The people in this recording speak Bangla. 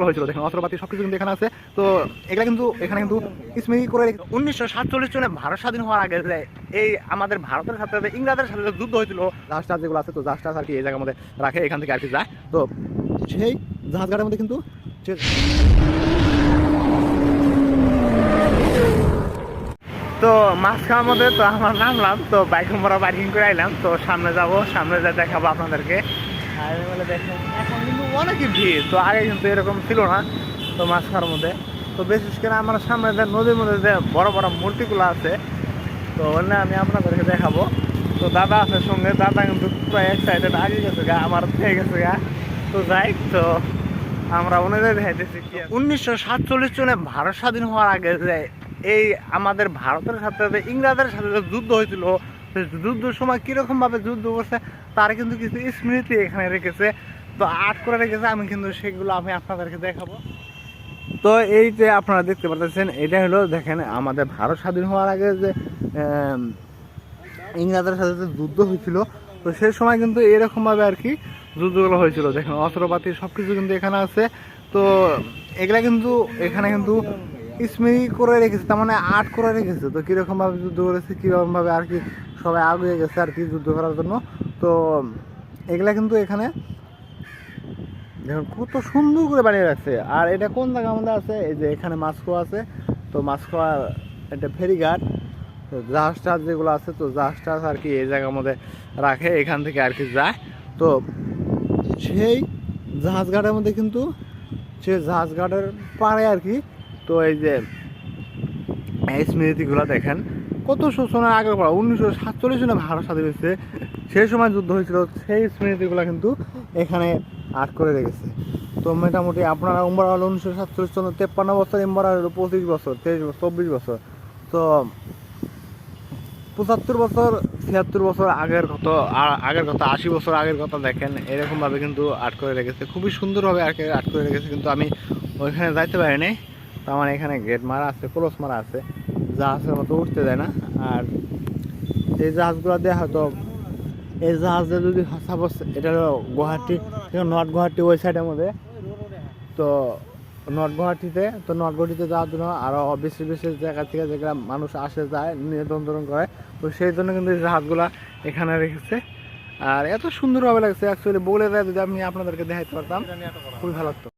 হয়েছিল। দেখেন অস্ত্রপাতি সবকিছু কিন্তু এখানে আছে। তো এগুলা কিন্তু এখানে কিন্তু স্মৃতি করে উনিশশো সাতচল্লিশ সনে ভারত স্বাধীন হওয়ার আগে এই আমাদের ভারতের সাথে সাথে যুদ্ধ হয়েছিল জাহাজ টাহাজ যেগুলো আছে তো জাহাজ টাহাজ আর কি এই জায়গার মধ্যে রাখে এখান থেকে আর কি যায়। তো সেই জাহাজ গাড়ির মধ্যে কিন্তু তো মাছ খাওয়ার মধ্যে তো আমার নামলাম তো বাইক বাইকিং করে আইলাম। তো সামনে যাব সামনে যা দেখাবো আপনাদেরকে। আর বলে দেখেন, এখন কিন্তু অনেকই ভিড়, তো আগে কিন্তু এরকম ছিল না, তো মাছ খাওয়ার মধ্যে। তো বিশেষ করে আমার সামনে যে নদীর মধ্যে যে বড় বড় মূর্তিগুলো আছে, তো ওখানে আমি আপনাদেরকে দেখাবো। তো দাদা আছে সঙ্গে, দাদা কিন্তু পুরো এক্সাইটেড আগে গেছে গা, আমার থেকে গেছে গা। তো যাই, তো আমরা ওনাদের দেখাইতেছি কি উনিশশো সাতচল্লিশ সনে ভারত স্বাধীন হওয়ার আগে যে এই আমাদের ভারতের সাথে ইংরেজদের সাথে যুদ্ধ হয়েছিল যুদ্ধের সময় কীরকম ভাবে যুদ্ধ করছে তার কিন্তু কিছু স্মৃতি এখানে রেখেছে। তো আর্ট করে রেখেছে আমি কিন্তু সেগুলো আমি আপনাদেরকে দেখাবো। তো এই যে আপনারা দেখতে পাচ্ছেন এটা হলো দেখেন আমাদের ভারত স্বাধীন হওয়ার আগে যে আম, ইংরেজদের সাথে যে যুদ্ধ হয়েছিল তো সেই সময় কিন্তু এরকম ভাবে আর কি যুদ্ধগুলো হয়েছিল। দেখেন অস্ত্রপাতি সব কিছু কিন্তু এখানে আছে। তো এগুলা কিন্তু এখানে কিন্তু স্মৃতি করে রেখেছে তার মানে আর্ট করে রেখেছে। তো কীরকমভাবে যুদ্ধ করেছে কীরকমভাবে আর কি সবাই আগুয়ে গেছে আর কি যুদ্ধ করার জন্য। তো, এগুলা কিন্তু এখানে দেখুন কত সুন্দর করে বানিয়ে রাখছে। আর এটা কোন জায়গার মধ্যে আছে? এই যে এখানে মাস্কো আছে। তো মাস্কো এটা ফেরিঘাট। তো জাহাজ টাহাজ যেগুলো আছে, তো জাহাজ টাহাজ আর কি এই জায়গার মধ্যে রাখে, এখান থেকে আর কি যায়। তো সেই জাহাজ ঘাটের মধ্যে কিন্তু সে জাহাজ ঘাটের পাড়ে আর কি, তো এই যে এই স্মৃতিগুলো দেখেন। কত সূচনার আগে পড়া উনিশশো সাতচল্লিশ সনে ভারত স্বাধীন হয়েছে। সেই সময় যুদ্ধ হয়েছিল, সেই স্মৃতিগুলো কিন্তু এখানে আট করে রেখেছে। তো মোটামুটি আপনারা উম্বার হলো উনিশশো সাতচল্লিশ সনে তেপ্পান্ন বছর ইম্বার হলো পঁচিশ বছর, তেইশ বছর, চব্বিশ বছর। তো পঁচাত্তর বছর, ছিয়াত্তর বছর আগের কত আগের কথা, আশি বছর আগের কথা দেখেন, এরকমভাবে কিন্তু আর্ট করে রেখেছে। খুবই সুন্দরভাবে কি আর্ট করে রেখেছে, কিন্তু আমি ওইখানে যাইতে পারিনি। তো আমার এখানে গেট মারা আছে ক্লোজ মারা আছে। জাহাজের মতো উঠতে দেয় না। আর এই জাহাজগুলো দিয়ে হয়তো এই জাহাজে যদি সাপোজ এটা হলো গুয়াহাটি নর্থ গুয়াহাটি ওই সাইডের মধ্যে, তো নর্থ গুয়াহাটিতে, তো নর্থ গুয়াহাটিতে যাওয়ার জন্য আরও বিশেষ বিশেষ জায়গা থেকে যেগুলো মানুষ আসে, যায়, নিয়ন্ত্রণ করে, তো সেই জন্য কিন্তু এই জাহাজগুলা এখানে রেখেছে। আর এত সুন্দরভাবে লাগছে অ্যাকচুয়ালি বলে দেয় যদি আমি আপনাদেরকে দেখাইতে পারতাম, খুবই ভালো লাগতো।